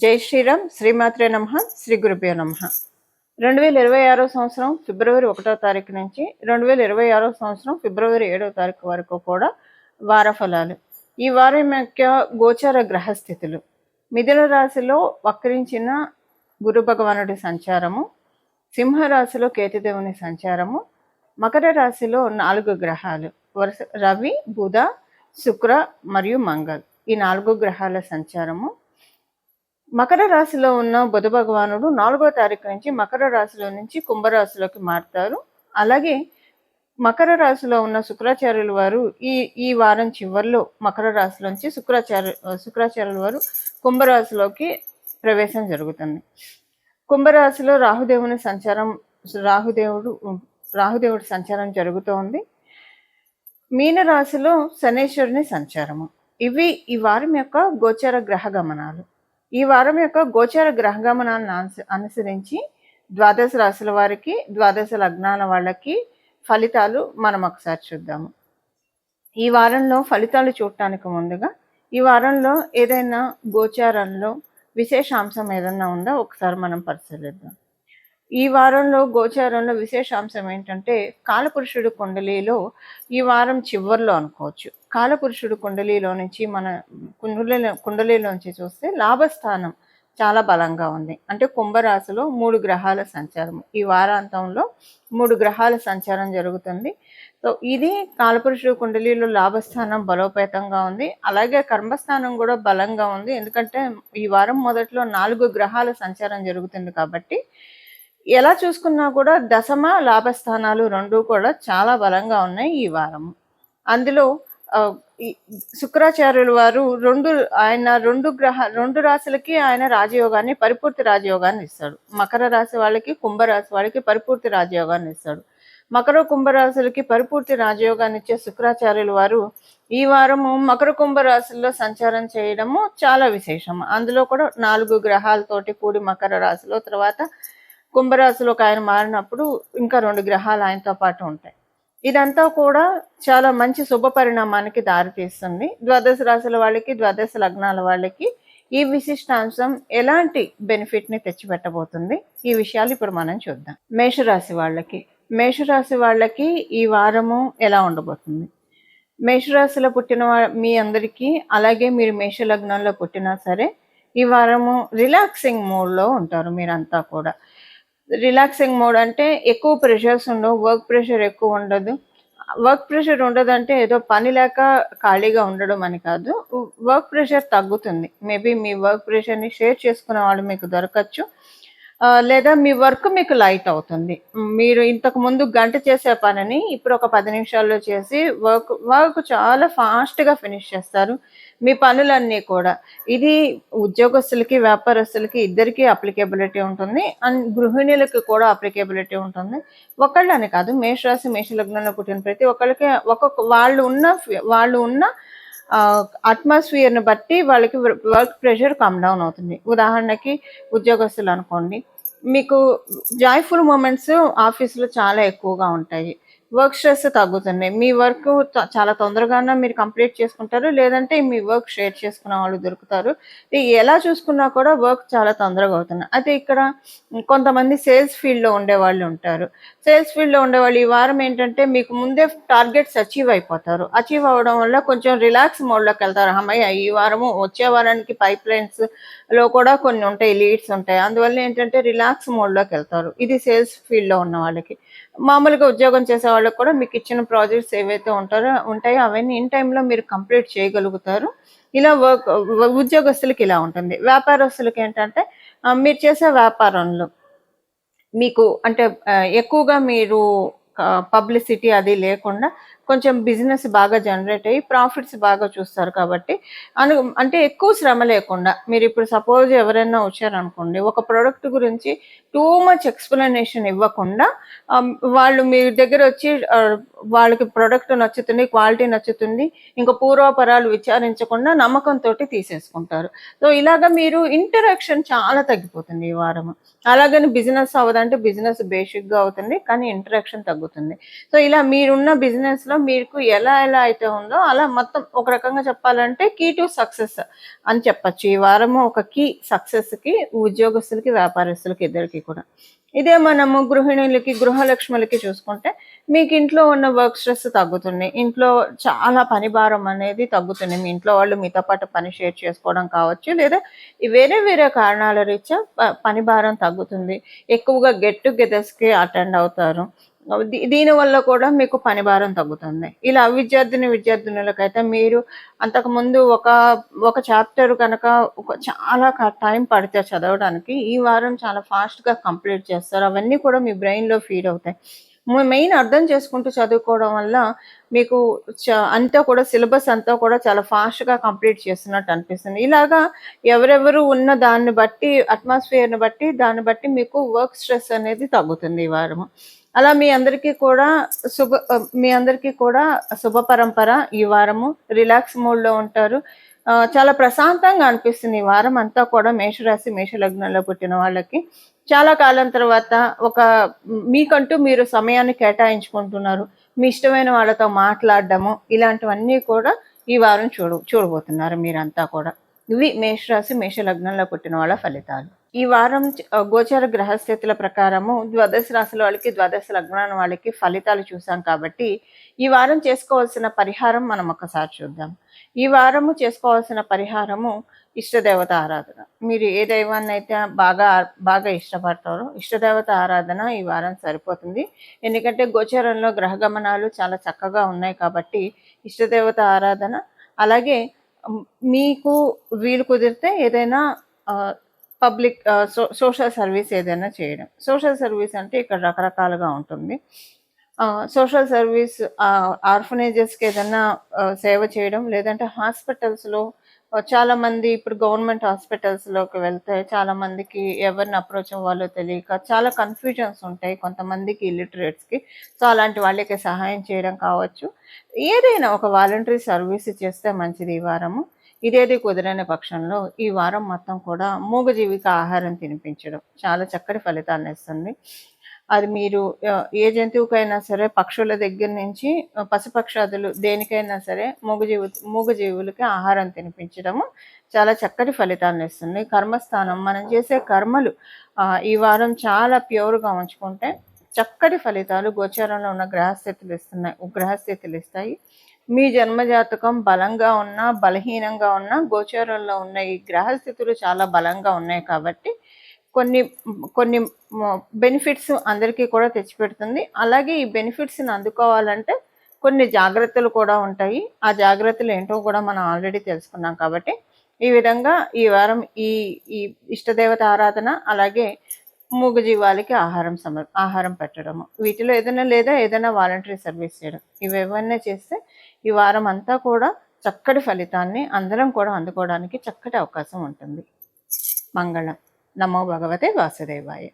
జై శ్రీరామ్ శ్రీమాత్రే నమ శ్రీ గురుభ్యో నమ. రెండు వేల ఇరవై ఆరో సంవత్సరం ఫిబ్రవరి ఒకటో తారీఖు నుంచి రెండు వేల ఇరవై ఆరో సంవత్సరం ఫిబ్రవరి ఏడో తారీఖు వరకు కూడా వార ఫలాలు ఈ వారం యొక్క గోచార గ్రహస్థితులు. మిథున రాశిలో వక్రించిన గురు భగవానుడి సంచారము సింహరాశిలో కేతుదేవుని సంచారము మకర రాశిలో నాలుగు గ్రహాలు వరుస రవి బుధ శుక్ర మరియు మంగళ్. ఈ నాలుగు గ్రహాల సంచారము మకర రాశిలో ఉన్న బుధ భగవానుడు నాలుగో తారీఖు నుంచి మకర రాశిలో నుంచి కుంభరాశిలోకి మారుతారు. అలాగే మకర రాశిలో ఉన్న శుక్రాచార్యుల వారు ఈ ఈ వారం చివరిలో మకర రాశిలోంచి శుక్రాచార్య శుక్రాచార్యుల వారు కుంభరాశిలోకి ప్రవేశం జరుగుతుంది. కుంభరాశిలో రాహుదేవుని సంచారం రాహుదేవుడు రాహుదేవుడి సంచారం జరుగుతోంది మీనరాశిలో శనేశ్వరుని సంచారము. ఇవి ఈ వారం యొక్క గోచర గ్రహ గమనాలు. ఈ వారం యొక్క గోచర గ్రహగమనాన్ని అనుస- అనుసరించి ద్వాదశ రాశుల వారికి ద్వాదశ లగ్నాల వాళ్ళకి ఫలితాలు మనం ఒకసారి చూద్దాము. ఈ వారంలో ఫలితాలు చూడటానికి ముందుగా ఈ వారంలో ఏదైనా గోచారంలో విశేషాంశం ఏదైనా ఉందా? ఒకసారి మనం పరిశీలిద్దాం. ఈ వారంలో గోచారంలో విశేషాంశం ఏంటంటే కాలపురుషుడు కుండలిలో ఈ వారం చివరిలో అనుకోవచ్చు. కాలపురుషుడు కుండలిలో నుంచి మన కుండలి కుండలిలోంచి చూస్తే లాభస్థానం చాలా బలంగా ఉంది. అంటే కుంభరాశిలో మూడు గ్రహాల సంచారం. ఈ వారాంతంలో మూడు గ్రహాల సంచారం జరుగుతుంది. సో ఇది కాలపురుషుడు కుండలిలో లాభస్థానం బలోపేతంగా ఉంది. అలాగే కర్మస్థానం కూడా బలంగా ఉంది. ఎందుకంటే ఈ వారం మొదట్లో నాలుగు గ్రహాల సంచారం జరుగుతుంది కాబట్టి ఎలా చూసుకున్నా కూడా దశమ లాభస్థానాలు రెండు కూడా చాలా బలంగా ఉన్నాయి ఈ వారం. అందులో శుక్రాచార్యుల వారు రెండు ఆయన రెండు గ్రహ రెండు రాశులకి ఆయన రాజయోగాన్ని పరిపూర్తి రాజయోగాన్ని ఇస్తాడు. మకర రాశి వాళ్ళకి కుంభరాశి వాళ్ళకి పరిపూర్తి రాజయోగాన్ని ఇస్తాడు. మకర కుంభరాశులకి పరిపూర్తి రాజయోగాన్ని ఇచ్చే శుక్రాచార్యుల వారు ఈ వారము మకర కుంభరాశుల్లో సంచారం చేయడము చాలా విశేషం. అందులో కూడా నాలుగు గ్రహాలతోటి కూడి మకర రాశిలో తర్వాత కుంభరాశిలోకి ఆయన మారినప్పుడు ఇంకా రెండు గ్రహాలు ఆయనతో పాటు ఉంటాయి. ఇదంతా కూడా చాలా మంచి శుభ పరిణామానికి దారితీస్తుంది ద్వాదశ రాశుల వాళ్ళకి ద్వాదశ లగ్నాల వాళ్ళకి ఈ విశిష్టాంశం ఎలాంటి బెనిఫిట్ని తెచ్చిపెట్టబోతుంది? ఈ విషయాలు ఇప్పుడు మనం చూద్దాం. మేషరాశి వాళ్ళకి. మేషరాశి వాళ్ళకి ఈ వారము ఎలా ఉండబోతుంది? మేషరాశిలో పుట్టిన మీ అందరికీ అలాగే మీరు మేష లగ్నంలో పుట్టినా సరే ఈ వారము రిలాక్సింగ్ మూడ్లో ఉంటారు మీరంతా కూడా. రిలాక్సింగ్ మోడ్ అంటే ఎక్కువ ప్రెషర్స్ ఉండవు వర్క్ ప్రెషర్ ఎక్కువ ఉండదు. వర్క్ ప్రెషర్ ఉండదంటే ఏదో పని లేక ఖాళీగా ఉండడం అని కాదు. వర్క్ ప్రెషర్ తగ్గుతుంది. మేబీ మీ వర్క్ ప్రెషర్ని షేర్ చేసుకునే వాళ్ళు మీకు దొరకచ్చు. లేదా మీ వర్క్ మీకు లైట్ అవుతుంది. మీరు ఇంతకు ముందు గంట చేసే పనిని ఇప్పుడు ఒక పది నిమిషాల్లో చేసి వర్క్ వర్క్ చాలా ఫాస్ట్గా ఫినిష్ చేస్తారు. మీ పనులన్నీ కూడా. ఇది ఉద్యోగస్తులకి వ్యాపారస్తులకి ఇద్దరికి అప్లికేబిలిటీ ఉంటుంది. అండ్ గృహిణులకి కూడా అప్లికేబిలిటీ ఉంటుంది. ఒకళ్ళని కాదు మేషరాశి మేష లగ్నంలో పుట్టిన ప్రతి ఒక్కళ్ళకి ఒక్కొక్క వాళ్ళు ఉన్న వాళ్ళు ఉన్న అట్మాస్ఫియర్ని బట్టి వాళ్ళకి వర్క్ ప్రెషర్ కమ్ డౌన్ అవుతుంది. ఉదాహరణకి ఉద్యోగస్తులు అనుకోండి మీకు జాయ్ఫుల్ మూమెంట్స్ ఆఫీస్లో చాలా ఎక్కువగా ఉంటాయి. వర్క్ స్ట్రెస్ తగ్గుతున్నాయి. మీ వర్క్ చాలా తొందరగానే మీరు కంప్లీట్ చేసుకుంటారు? లేదంటే మీ వర్క్ షేర్ చేసుకున్న వాళ్ళు దొరుకుతారు? ఇది ఎలా చూసుకున్నా కూడా వర్క్ చాలా తొందరగా అవుతుంది అయితే ఇక్కడ కొంతమంది సేల్స్ ఫీల్డ్లో ఉండే వాళ్ళు ఉంటారు. సేల్స్ ఫీల్డ్లో ఉండే వాళ్ళు ఈ వారం ఏంటంటే మీకు ముందే టార్గెట్స్ అచీవ్ అయిపోతారు. అచీవ్ అవ్వడం వల్ల కొంచెం రిలాక్స్ మోడ్లోకి వెళ్తారు. అమ్మయ్య ఈ వారము వచ్చే వారానికి పైప్ లైన్స్లో కూడా కొన్ని ఉంటాయి లీడ్స్ ఉంటాయి. అందువల్ల ఏంటంటే రిలాక్స్ మోడ్లోకి వెళ్తారు. ఇది సేల్స్ ఫీల్డ్లో ఉన్న వాళ్ళకి. మామూలుగా ఉద్యోగం చేసే వాళ్ళకి కూడా మీకు ఇచ్చిన ప్రాజెక్ట్స్ ఏవైతే ఉంటారో ఉంటాయో అవన్నీ ఇన్ టైంలో మీరు కంప్లీట్ చేయగలుగుతారు. ఇలా వర్క్ ఉద్యోగస్తులకి ఇలా ఉంటుంది. వ్యాపారస్తులకి ఏంటంటే మీరు చేసే వ్యాపారంలో మీకు అంటే ఎక్కువగా మీరు పబ్లిసిటీ అది లేకుండా కొంచెం బిజినెస్ బాగా జనరేట్ అయ్యి ప్రాఫిట్స్ బాగా చూస్తారు కాబట్టి అను అంటే ఎక్కువ శ్రమ లేకుండా మీరు ఇప్పుడు సపోజ్ ఎవరైనా వచ్చారనుకోండి ఒక ప్రోడక్ట్ గురించి టూ మచ్ ఎక్స్ప్లెనేషన్ ఇవ్వకుండా వాళ్ళు మీ దగ్గర వచ్చి వాళ్ళకి ప్రోడక్ట్ నచ్చుతుంది క్వాలిటీ నచ్చుతుంది ఇంకా పూర్వపరాలు విచారించకుండా నమ్మకంతో తీసేసుకుంటారు. సో ఇలాగ మీరు ఇంటరాక్షన్ చాలా తగ్గిపోతుంది ఈ వారం అలాగని బిజినెస్ అవ్వదంటే బిజినెస్ బేసిక్గా అవుతుంది కానీ ఇంటరాక్షన్ తగ్గుతుంది. సో ఇలా మీరున్న బిజినెస్లో మీకు ఎలా ఎలా అయితే ఉందో అలా మొత్తం ఒక రకంగా చెప్పాలంటే కీ టు సక్సెస్ అని చెప్పచ్చు. ఈ వారము ఒక కీ సక్సెస్కి ఉద్యోగస్తులకి వ్యాపారస్తులకి ఇద్దరికి కూడా. ఇదే మనము గృహిణులకి గృహలక్ష్ములకి చూసుకుంటే మీకు ఇంట్లో ఉన్న వర్క్ స్ట్రెస్ తగ్గుతుంది. ఇంట్లో చాలా పని భారం అనేది తగ్గుతుంది. మీ ఇంట్లో వాళ్ళు మీతో పాటు పని షేర్ చేసుకోవడం కావచ్చు లేదా వేరే వేరే కారణాల రీత్యా ప- పని భారం తగ్గుతుంది. ఎక్కువగా గెట్ టుగెదర్స్కి అటెండ్ అవుతారు. దీని వల్ల కూడా మీకు పని భారం తగ్గుతుంది. ఇలా విద్యార్థిని విద్యార్థినులకైతే మీరు అంతకుముందు ఒక ఒక చాప్టర్ కనుక ఒక చాలా టైం పడితే చదవడానికి ఈ వారం చాలా ఫాస్ట్గా కంప్లీట్ చేస్తారు. అవన్నీ కూడా మీ బ్రెయిన్లో ఫీడ్ అవుతాయి. మెయిన్ అర్థం చేసుకుంటూ చదువుకోవడం వల్ల మీకు అంతా కూడా సిలబస్ అంతా కూడా చాలా ఫాస్ట్గా కంప్లీట్ చేస్తున్నట్టు అనిపిస్తుంది. ఇలాగా ఎవరెవరు ఉన్న దాన్ని బట్టి అట్మాస్ఫియర్ని బట్టి దాన్ని బట్టి మీకు వర్క్ స్ట్రెస్ అనేది తగ్గుతుంది ఈ వారము. అలా మీ అందరికీ కూడా శుభ మీ అందరికీ కూడా శుభ పరంపర ఈ వారము. రిలాక్స్ మూడ్లో ఉంటారు. చాలా ప్రశాంతంగా అనిపిస్తుంది ఈ వారం అంతా కూడా మేషరాశి మేషలగ్నంలో పుట్టిన వాళ్ళకి. చాలా కాలం తర్వాత ఒక మీకంటూ మీరు సమయాన్ని కేటాయించుకుంటున్నారు. మీ ఇష్టమైన వాళ్ళతో మాట్లాడడము ఇలాంటివన్నీ కూడా ఈ వారం చూడ చూడబోతున్నారు మీరంతా కూడా. ఇవి మేషరాశి మేషలగ్నంలో పుట్టిన వాళ్ళ ఫలితాలు. ఈ వారం గోచర గోచార గ్రహస్థితుల ప్రకారము ద్వాదశ రాశుల వాళ్ళకి ద్వాదశ లగ్నాల వాళ్ళకి ఫలితాలు చూసాం కాబట్టి ఈ వారం చేసుకోవాల్సిన పరిహారం మనం ఒకసారి చూద్దాం. ఈ వారము చేసుకోవాల్సిన పరిహారము ఇష్టదేవత ఆరాధన. మీరు ఏ దైవాన్ని అయితే బాగా బాగా ఇష్టపడతారో ఇష్టదేవత ఆరాధన ఈ వారం సరిపోతుంది. ఎందుకంటే గోచరంలో గ్రహ గమనాలు చాలా చక్కగా ఉన్నాయి కాబట్టి ఇష్టదేవత ఆరాధన. అలాగే మీకు వీలు కుదిరితే ఏదైనా పబ్లిక్ సోషల్ సర్వీస్ ఏదైనా చేయడం. సోషల్ సర్వీస్ అంటే ఇక్కడ రకరకాలుగా ఉంటుంది. సోషల్ సర్వీస్ ఆర్ఫనేజెస్కి ఏదైనా సేవ చేయడం లేదంటే హాస్పిటల్స్లో చాలామంది ఇప్పుడు గవర్నమెంట్ హాస్పిటల్స్లోకి వెళ్తే చాలామందికి ఎవరిని అప్రోచ్ అవ్వాలో తెలియక చాలా కన్ఫ్యూజన్స్ ఉంటాయి కొంతమందికి ఇల్లిటరేట్స్కి సో అలాంటి వాళ్ళకి సహాయం చేయడం కావచ్చు. ఏదైనా ఒక వాలంటరీ సర్వీస్ చేస్తే మంచిది ఈ వారము. ఇదేది కుదరని పక్షంలో ఈ వారం మొత్తం కూడా మూగజీవికి ఆహారం తినిపించడం చాలా చక్కటి ఫలితాన్ని ఇస్తుంది. అది మీరు ఏ జంతువుకైనా సరే పక్షుల దగ్గర నుంచి పశుపక్షాదులు దేనికైనా సరే మూగజీవు మూగజీవులకి ఆహారం తినిపించడము చాలా చక్కటి ఫలితాన్ని ఇస్తుంది. కర్మస్థానం మనం చేసే కర్మలు ఈ వారం చాలా ప్యూర్గా ఉంచుకుంటే చక్కటి ఫలితాలు గోచారంలో ఉన్న గ్రహస్థితులు ఇస్తున్నాయి గ్రహస్థితులు ఇస్తాయి. మీ జన్మజాతకం బలంగా ఉన్నా బలహీనంగా ఉన్నా గోచారంలో ఉన్న ఈ గ్రహస్థితులు చాలా బలంగా ఉన్నాయి కాబట్టి కొన్ని కొన్ని బెనిఫిట్స్ అందరికీ కూడా తెచ్చిపెడుతుంది. అలాగే ఈ బెనిఫిట్స్ని అందుకోవాలంటే కొన్ని జాగ్రత్తలు కూడా ఉంటాయి. ఆ జాగ్రత్తలు ఏంటో కూడా మనం ఆల్రెడీ తెలుసుకున్నాం కాబట్టి ఈ విధంగా ఈ వారం ఈ ఈ ఇష్టదేవత ఆరాధన అలాగే మూగజీవాలకి ఆహారం సమ ఆహారం పెట్టడము. వీటిలో ఏదైనా లేదా ఏదైనా వాలంటరీ సర్వీస్ చేయడం. ఇవి చేస్తే ఈ వారం అంతా కూడా చక్కటి ఫలితాన్ని అందరం కూడా అందుకోవడానికి చక్కటి అవకాశం ఉంటుంది. మంగళం. నమో భగవతే వాసుదేవాయ.